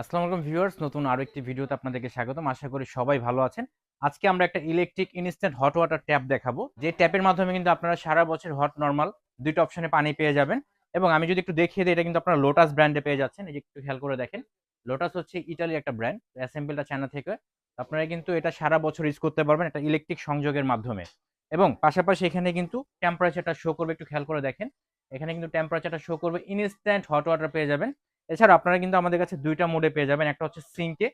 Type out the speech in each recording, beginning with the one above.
আসসালামু আলাইকুম ভিউয়ার্স, নতুন আরও একটি ভিডিওতে আপনাদেরকে স্বাগতম। আশা করি সবাই ভালো আছেন। আজকে আমরা একটা electric instant hot water tap দেখাবো। যে ট্যাপের মাধ্যমে কিন্তু আপনারা সারা বছর হট নর্মাল দুইটা অপশনে পানি পেয়ে যাবেন। এবং আমি যদি একটু দেখিয়ে দিই, এটা কিন্তু আপনারা লোটাস ব্র্যান্ডে পেয়ে যাচ্ছেন। এই যে একটু খেয়াল করে দেখেন লোটাস হচ্ছে ইটালির একটা ব্র্যান্ড অ্যাসেম্বলটা চায়না থেকে। আপনারা কিন্তু এটা সারা বছর ইউজ করতে পারবেন একটা ইলেকট্রিক সংযোগের মাধ্যমে। এবং পাশাপাশি এখানে কিন্তু টেম্পারেচারটা শো করবে, একটু খেয়াল করে দেখেন। এখানে কিন্তু টেম্পারেচারটা শো করবে ইনস্ট্যান্ট হট ওয়াটার পেয়ে যাবেন। এছাড়া আপনারা কিন্তু আমাদের কাছে দুইটা মোডে পেয়ে যাবেন। একটা হচ্ছে সিঙ্কে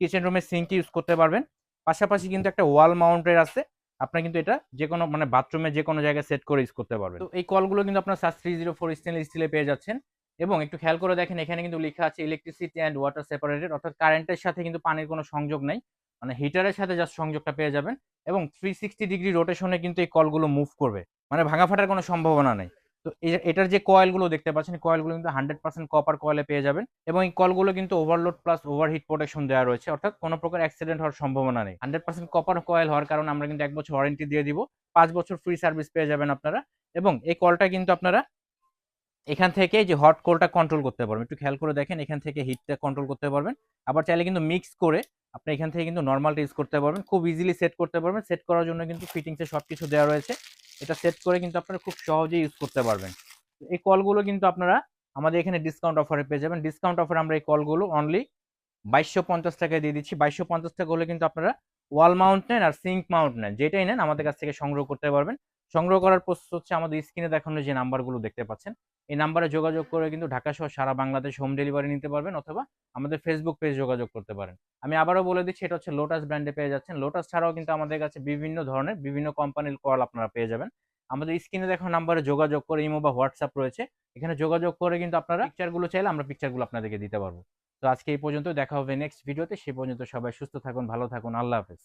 কিচেন রুমে সিঙ্কে ইউজ করতে পারবেন। পাশাপাশি কিন্তু একটা ওয়াল মাউন্টের আছে। আপনারা কিন্তু এটা যে কোনো মানে বাথরুমে যে কোনো জায়গায় সেট করে ইউজ করতে পারবেন। তো এই কলগুলো কিন্তু আপনার SS three zero four stainless স্টিলে পেয়ে যাচ্ছেন। এবং একটু খেয়াল করে দেখেন, এখানে কিন্তু লেখা আছে ইলেকট্রিসিটি অ্যান্ড ওয়াটার সেপারেটেড অর্থাৎ কারেন্টের সাথে কিন্তু পানির কোনো সংযোগ নাই। মানে হিটারের সাথে জাস্ট সংযোগটা পেয়ে যাবেন। এবং থ্রি সিক্সটি ডিগ্রি রোটেশনে কিন্তু এই কলগুলো মুভ করবে। মানে ভাঙা ফাটার কোনো সম্ভাবনা নেই। তো এটার যে কয়েলগুলো দেখতে পাচ্ছেন কয়েলগুলো কিন্তু হান্ড্রেড পার্সেন্ট কপার কয়েলে পেয়ে যাবেন এবং এই কলগুলো কিন্তু ওভারলোড প্লাস ওভারহিট প্রোটেকশন দেওয়া রয়েছে, অর্থাৎ কোনো প্রকার অ্যাক্সিডেন্ট হওয়ার সম্ভাবনা নেই। হান্ড্রেড পার্সেন্ট কপার কয়েল হওয়ার কারণে আমরা কিন্তু এক বছর ওয়ারেন্টি দিয়ে দিব, পাঁচ বছর ফ্রি সার্ভিস পেয়ে যাবেন আপনারা এবং এই কলটা কিন্তু আপনারা এখান থেকে যে হট কোলটা কন্ট্রোল করতে পারবেন, একটু খেয়াল করে দেখেন, এখান থেকে হিটটা কন্ট্রোল করতে পারবেন। আবার চাইলে কিন্তু মিক্স করে আপনি এখান থেকে কিন্তু নর্মালটা ইউজ করতে পারবেন, খুব ইজিলি সেট করতে পারবেন সেট করার জন্য কিন্তু ফিটিংসে সব কিছু দেওয়া রয়েছে। এটা সেট করে কিন্তু আপনারা খুব সহজেই ইউজ করতে পারবেন। এই কলগুলো কিন্তু আপনারা আমাদের এখানে ডিসকাউন্ট অফারে পেয়ে যাবেন। ডিসকাউন্ট অফারে আমরা এই কলগুলো অনলি বাইশশো পঞ্চাশ টাকায় দিয়ে দিচ্ছি। বাইশশো পঞ্চাশ টাকা হলে কিন্তু আপনারা ওয়াল মাউন্ট নেন আর সিঙ্ক মাউন্ট নেন যেটাই নেন আমাদের কাছ থেকে সংগ্রহ করতে পারবেন। সংগ্রহ করার প্রসেস হচ্ছে আমাদের স্ক্রিনে দেখানো যে নাম্বারগুলো দেখতে পাচ্ছেন। এই নাম্বারে যোগাযোগ করে কিন্তু ঢাকা সহ সারা বাংলাদেশ হোম ডেলিভারি নিতে পারবেন অথবা আমাদের ফেসবুক পেজ যোগাযোগ করতে পারেন। আমি আবারও বলে দিচ্ছি, এটা হচ্ছে লোটাস ব্র্যান্ডে পেয়ে যাচ্ছেন। লোটাস ছাড়াও কিন্তু আমাদের কাছে বিভিন্ন ধরনের, বিভিন্ন কোম্পানির কল আপনারা পেয়ে যাবেন। আমাদের স্ক্রিনে দেখানো নাম্বারে যোগাযোগ করে ইমো বা হোয়াটসঅ্যাপ রয়েছে। এখানে যোগাযোগ করে কিন্তু আপনারা পিকচারগুলো চাইলে আমরা পিকচারগুলো আপনাদেরকে দিতে পারব। আজকে এই পর্যন্ত দেখা হবে নেক্সট ভিডিওতে সে পর্যন্ত সবাই সুস্থ থাকুন, ভালো থাকুন। আল্লাহ হাফেজ।